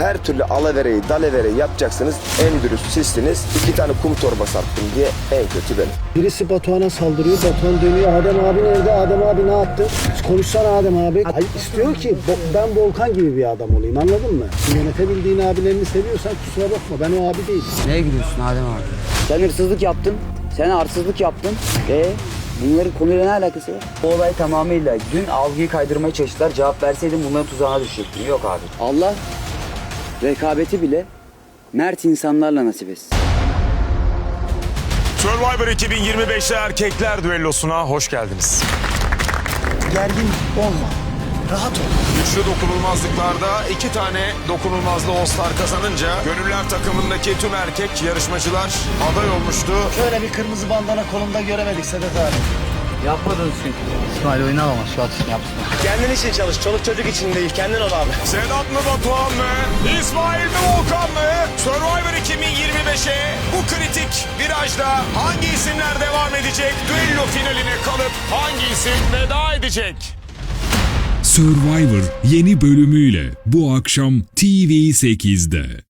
Her türlü alavereyi, dalavereyi yapacaksınız. En dürüst sizsiniz. İki tane kum torbası attım diye en kötü benim. Birisi Batuhan'a saldırıyor. Batuhan dönüyor. Adem abi nerede? Adem abi ne yaptı? Konuşsana Adem abi. Ay, istiyor ki ben Volkan gibi bir adam olayım anladın mı? Yönetebildiğin abilerini seviyorsan kusura bakma ben o abi değilim. Neye gülüyorsun Adem abi? Sen hırsızlık yaptın. Sen arsızlık yaptın. E bunların konuyla ne alakası var? Bu olay tamamıyla dün algıyı kaydırmaya çalıştılar. Cevap verseydin bunların tuzağına düşecektin. Yok abi. Allah rekabeti bile mert insanlarla nasip etsin. Survivor 2025'te erkekler düellosuna hoş geldiniz. Gergin olma. Rahat ol. Güçlü dokunulmazlıklarda iki tane dokunulmazlı All-Star kazanınca Gönüller takımındaki tüm erkek yarışmacılar aday olmuştu. Şöyle bir kırmızı bandana kolumda göremedik Sedat abi. Yapmadın çünkü. İsmail oynamama şu atışını yapsın. Kendin için çalış. Çoluk çocuk için değil. Kendin ol abi. Sedat mı Batuhan mı? İsmail mi Volkan mı? Survivor 2025'e bu kritik virajda hangi isimler devam edecek? Düello finaline kalıp hangi isim veda edecek? Survivor yeni bölümüyle bu akşam TV8'de.